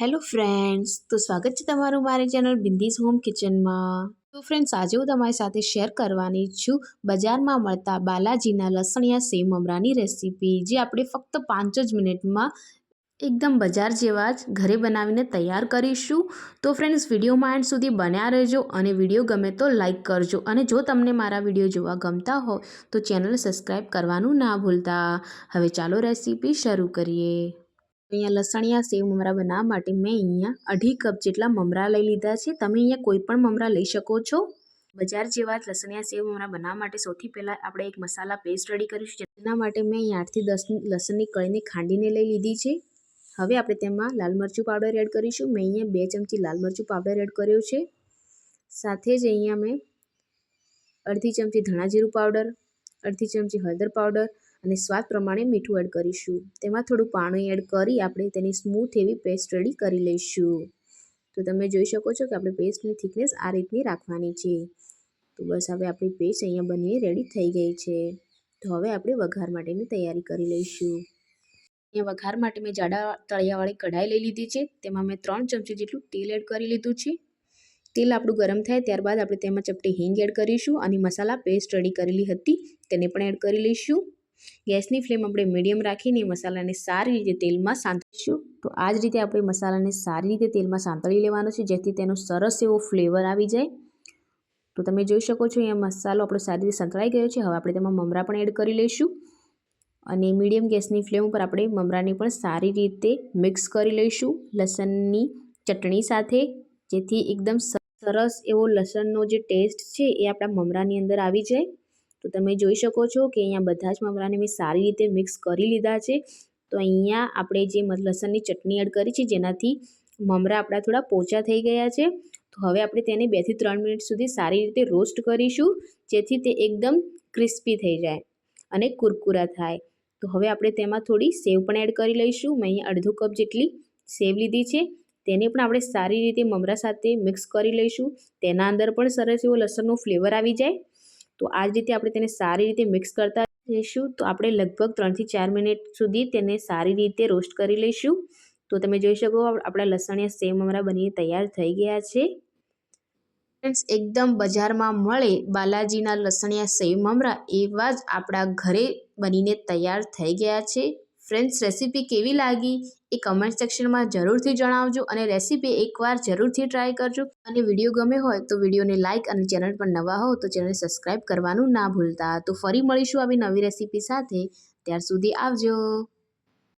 Hello friends, તો સ્વાગત છે તમારું મારી ચેનલ બિંદીઝ હોમ કિચનમાં. તો ફ્રેન્ડ્સ, આજે હું તમારી સાથે શેર કરવાની છું બજારમાં મળતા બાલાજીના લસણિયા સેમ મમરાની રેસીપી, જે આપણે ફક્ત પાંચ જ મિનિટમાં એકદમ બજાર જેવા જ ઘરે બનાવીને તૈયાર કરીશું. તો ફ્રેન્ડ્સ, વિડીયોમાં એન્ડ સુધી બન્યા રહેજો અને વીડિયો ગમે તો લાઇક કરજો અને જો તમને મારા વીડિયો જોવા ગમતા હોય, તો ચેનલ સબસ્ક્રાઈબ કરવાનું ના ભૂલતા. હવે ચાલો રેસીપી શરૂ કરીએ. અહીંયા લસણિયા સેવ મમરા બનાવવા માટે મેં અહીંયા અઢી કપ જેટલા મમરા લઈ લીધા છે. તમે અહીંયા કોઈ પણ મમરા લઈ શકો છો. બજાર જેવા લસણિયા સેવ મમરા બનાવવા માટે સૌથી પહેલાં આપણે એક મસાલા પેસ્ટ રેડી કરીશું. જેના માટે મેં અહીંયા આઠથી દસ લસણની કળીને ખાંડીને લઈ લીધી છે. હવે આપણે તેમાં લાલ મરચું પાવડર એડ કરીશું. મેં અહીંયા બે ચમચી લાલ મરચું પાવડર એડ કર્યો છે. સાથે જ અહીંયા મેં અડધી ચમચી ધાણા જીરું પાવડર અડધી ચમચી હળદર પાવડર અને સ્વાદ પ્રમાણે મીઠું એડ કરીશું. તેમાં થોડું પાણી એડ કરી આપણે તેની સ્મૂથ એવી પેસ્ટ રેડી કરી લઈશું. તો તમે જોઈ શકો છો કે આપણે પેસ્ટની થિકનેસ આ રીતની રાખવાની છે. તો બસ હવે આપણી પેસ્ટ અહીંયા બની રેડી થઈ ગઈ છે. તો હવે આપણે વઘાર માટેની તૈયારી કરી લઈશું. અહીંયા વઘાર માટે મેં જાડા તળિયાવાળી કઢાઈ લઈ લીધી છે. તેમાં મેં ત્રણ ચમચી જેટલું તેલ એડ કરી લીધું છે. તેલ આપણું ગરમ થાય ત્યારબાદ આપણે તેમાં ચપટી હિંગ એડ કરીશું અને મસાલા પેસ્ટ રેડી કરેલી હતી તેને પણ એડ કરી લઈશું. ગેસની ફ્લેમ આપણે મીડિયમ રાખીને મસાલાને સારી રીતે તેલમાં સાંતળીશું. તો આ જ રીતે આપણે મસાલાને સારી રીતે તેલમાં સાંતળી લેવાનો છે, જેથી તેનો સરસ એવો ફ્લેવર આવી જાય. તો તમે જોઈ શકો છો, અહીંયા મસાલો આપણો સારી રીતે સંતળાઈ ગયો છે. હવે આપણે તેમાં મમરા પણ એડ કરી લઈશું. અને મીડિયમ ગેસની ફ્લેમ ઉપર આપણે મમરાને પણ સારી રીતે મિક્સ કરી લઈશું લસણની ચટણી સાથે, જેથી એકદમ સરસ એવો લસણનો જે ટેસ્ટ છે એ આપણા મમરાની અંદર આવી જાય. તો તમે જોઈ શકો છો કે અહીંયા બધા જ મમરાને મેં સારી રીતે મિક્સ કરી લીધા છે. તો અહીંયા આપણે જે લસણની ચટણી એડ કરી છે, જેનાથી મમરા આપણા થોડા પોચા થઈ ગયા છે. તો હવે આપણે તેને બેથી ત્રણ મિનિટ સુધી સારી રીતે રોસ્ટ કરીશું, જેથી તે એકદમ ક્રિસ્પી થઈ જાય અને કુરકુરા થાય. તો હવે આપણે તેમાં થોડી સેવ પણ એડ કરી લઈશું. મેં અહીંયા અડધો કપ જેટલી સેવ લીધી છે. તેને પણ આપણે સારી રીતે મમરા સાથે મિક્સ કરી લઈશું. તેના અંદર પણ સરસ એવો લસણનો ફ્લેવર આવી જાય. તો આ જ રીતે આપણે તેને સારી રીતે મિક્સ કરતા જઈશું તો આપણે લગભગ ત્રણથી ચાર મિનિટ સુધી તેને સારી રીતે રોસ્ટ કરી લઈશું. તો તમે જોઈ શકો આપણા લસણિયા સેમ અમારા બનીને તૈયાર થઈ ગયા છે. ફ્રેન્ડ્સ, એકદમ બજારમાં મળે બાલાજીના લસણિયા સેવ મમરા એવા જ આપણા ઘરે બનીને તૈયાર થઈ ગયા છે. ફ્રેન્ડ્સ રેસીપી કેવી લાગી એ કમેન્ટ સેક્શનમાં જરૂરથી જણાવજો અને રેસીપી એકવાર જરૂરથી ટ્રાય કરજો. અને વીડિયો ગમે હોય તો વિડીયોને લાઇક અને ચેનલ પર નવા હો તો ચેનલ સબસ્ક્રાઈબ કરવાનું ના ભૂલતા. તો ફરી મળીશું આવી નવી રેસીપી સાથે. ત્યાર સુધી આવજો.